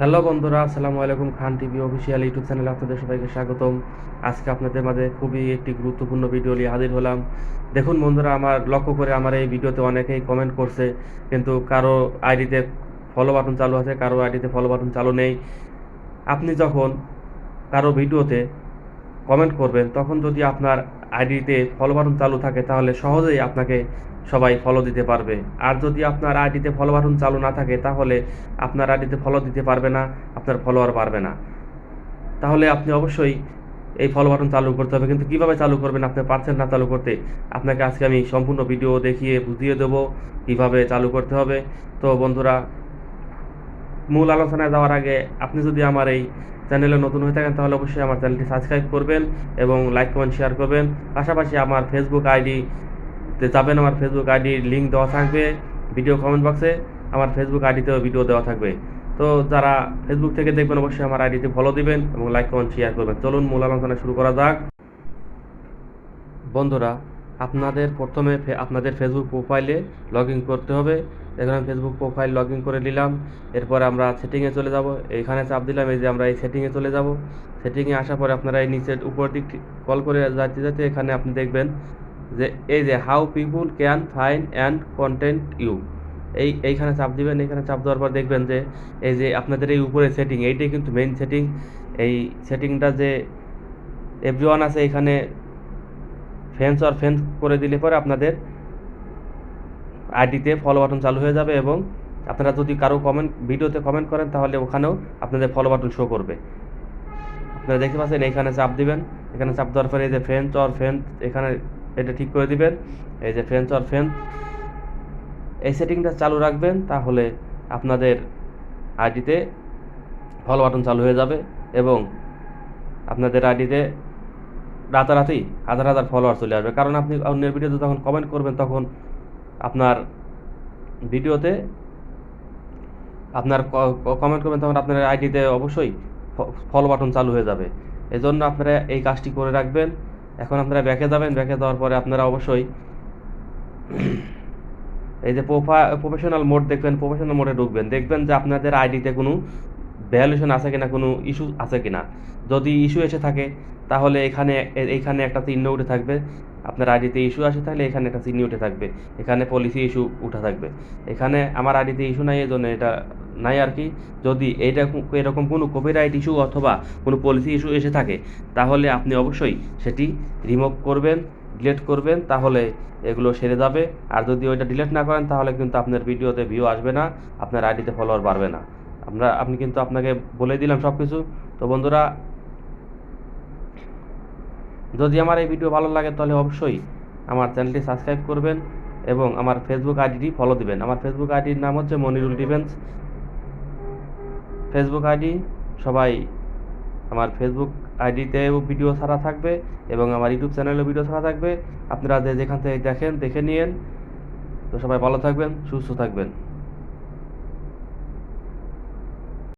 Hello বন্ধুরা, আসসালামু আলাইকুম খান টিভি অফিসিয়াল ইউটিউব চ্যানেলে আপনাদের সবাইকে স্বাগতম। আজকে আপনাদের মাঝে খুবই একটি গুরুত্বপূর্ণ ভিডিও নিয়ে হাজির হলাম। দেখুন বন্ধুরা, আমার লক্ষ্য করে আমার এই ভিডিওতে অনেকেই কমেন্ট করছে, কিন্তু কারও আইডিতে ফলো বাটন চালু আছে, কারও আইডিতে ফলো বাটন চালু নেই। আপনি যখন কারও ভিডিওতে কমেন্ট করবেন, তখন যদি আপনার আইডিতে ফলো বাটন চালু থাকে, তাহলে সহজেই আপনাকে সবাই ফলো দিতে পারবে। আর যদি আপনার আইডিতে ফলো বাটন চালু না থাকে, তাহলে আপনার আইডিতে ফলো দিতে পারবে না, আপনার ফলোয়ার পারবে না। তাহলে আপনি অবশ্যই এই ফলো বাটন চালু করতে হবে। কিন্তু কীভাবে চালু করবেন, আপনি পারছেন না চালু করতে, আপনাকে আজকে আমি সম্পূর্ণ ভিডিও দেখিয়ে বুঝিয়ে দেবো কীভাবে চালু করতে হবে। তো বন্ধুরা, মূল আলোচনায় যাওয়ার আগে আপনি যদি আমার এই চ্যানেলে নতুন হয়ে থাকেন, তাহলে অবশ্যই আমার চ্যানেলটি সাবস্ক্রাইব করবেন এবং লাইক, কমেন্ট, শেয়ার করবেন। পাশাপাশি আমার ফেসবুক আইডি তে যাবেন, আমার ফেসবুক আইডির লিঙ্ক দেওয়া থাকবে ভিডিও কমেন্ট বক্সে আমার ফেসবুক আইডিতেও ভিডিও দেওয়া থাকবে। তো যারা ফেসবুক থেকে দেখবেন, অবশ্যই আমার আইডিতে ফলো দিবেন এবং লাইক, কমেন্ট, শেয়ার করবেন। চলুন মূল আলোচনা শুরু করা যাক। বন্ধুরা, আপনাদের প্রথমে আপনাদের ফেসবুক প্রোফাইলে লগ ইন করতে হবে। এখানে ফেসবুক প্রোফাইল লগ ইন করে নিলাম। এরপর আমরা সেটিংয়ে চলে যাব। এইখানে চাপ দিলাম এই যে আমরা এই সেটিংয়ে চলে যাব। সেটিংয়ে আসার পরে আপনারা এই নিচের উপর দিক কল করে যাতে যাতে এখানে আপনি দেখবেন যে এই যে how people can fine and content you এই, এইখানে চাপ দিবেন এখানে চাপ দেওয়ার পর দেখবেন যে এই যে আপনাদের এই উপরে সেটিং এইটাই কিন্তু মেইন সেটিং এই সেটিংটা যে এভরিওয়ান আছে এখানে ফেন্স আর ফেন্স করে দিলে পরে আপনাদের আইডিতে ফলো বাটন চালু হয়ে যাবে এবং আপনারা যদি কারও কমেন্ট ভিডিওতে কমেন্ট করেন, তাহলে ওখানেও আপনাদের ফলো বাটন শো করবে। আপনারা দেখতে পাচ্ছেন এইখানে চাপ দিবেন। এখানে চাপ দেওয়ার পরে এই যে ফ্রেন্স অর ফ্রেন্স এখানে এটা ঠিক করে দিবেন। এই যে ফ্রেন্স অর ফ্রেন্স এই সেটিংটা চালু রাখবেন, তাহলে আপনাদের আইডিতে ফলো বাটন চালু হয়ে যাবে এবং আপনাদের আইডিতে রাতারাতি হাজার হাজার ফলোয়ার চলে আসবে। কারণ আপনি অন্যের ভিডিওতে যখন কমেন্ট করবেন, তখন আপনার ভিডিওতে আপনার কমেন্ট করবেন, তখন আপনার আইডিতে অবশ্যই ফলো বাটন চালু হয়ে যাবে। এই জন্য আপনারা এই কাজটি করে রাখবেন। এখন আপনারা ব্যাকে যাবেন। ব্যাকে যাওয়ার পরে আপনারা অবশ্যই এই যে প্রফেশনাল মোড দেখবেন প্রফেশনাল মোডে ঢুকবেন। দেখবেন যে আপনাদের আইডিতে কোনো ভ্যালুয়েশন আছে কিনা, কোনো ইস্যু আছে কিনা। যদি ইস্যু এসে থাকে, তাহলে এখানে এইখানে একটা চিহ্ন উঠে থাকবে। আপনার আইডিতে ইস্যু আসে, তাহলে এখানে একটা চিহ্ন উঠে থাকবে। এখানে পলিসি ইস্যু উঠে থাকবে। এখানে আমার আইডিতে ইস্যু নাই এই জন্য এটা নাই আর কি। যদি এইটা এরকম কোনো কপিরাইট ইস্যু অথবা কোনো পলিসি ইস্যু এসে থাকে, তাহলে আপনি অবশ্যই সেটি রিমুভ করবেন ডিলেট করবেন, তাহলে এগুলো সেরে যাবে। আর যদি ওইটা ডিলেট না করেন, তাহলে কিন্তু আপনার ভিডিওতে ভিউ আসবে না, আপনার আইডিতে ফলোয়ার বাড়বে না। আমরা, আপনি কিন্তু আপনাকে বলে দিলাম সব কিছু তো বন্ধুরা যদি আমার এই ভিডিও ভালো লাগে, তাহলে অবশ্যই আমার চ্যানেলটি সাবস্ক্রাইব করবেন এবং আমার ফেসবুক আইডিটি ফলো দিবেন। আমার ফেসবুক আইডির নাম হচ্ছে মনিরুল ডিফেন্স। ফেসবুক আইডি সবাই আমার ফেসবুক আইডিতেও ভিডিও ছাড়া থাকবে এবং আমার ইউটিউব চ্যানেলেও ভিডিও ছাড়া থাকবে। আপনারা যে যেখান থেকে দেখেন, দেখে নিয়েন। তো সবাই ভালো থাকবেন, সুস্থ থাকবেন।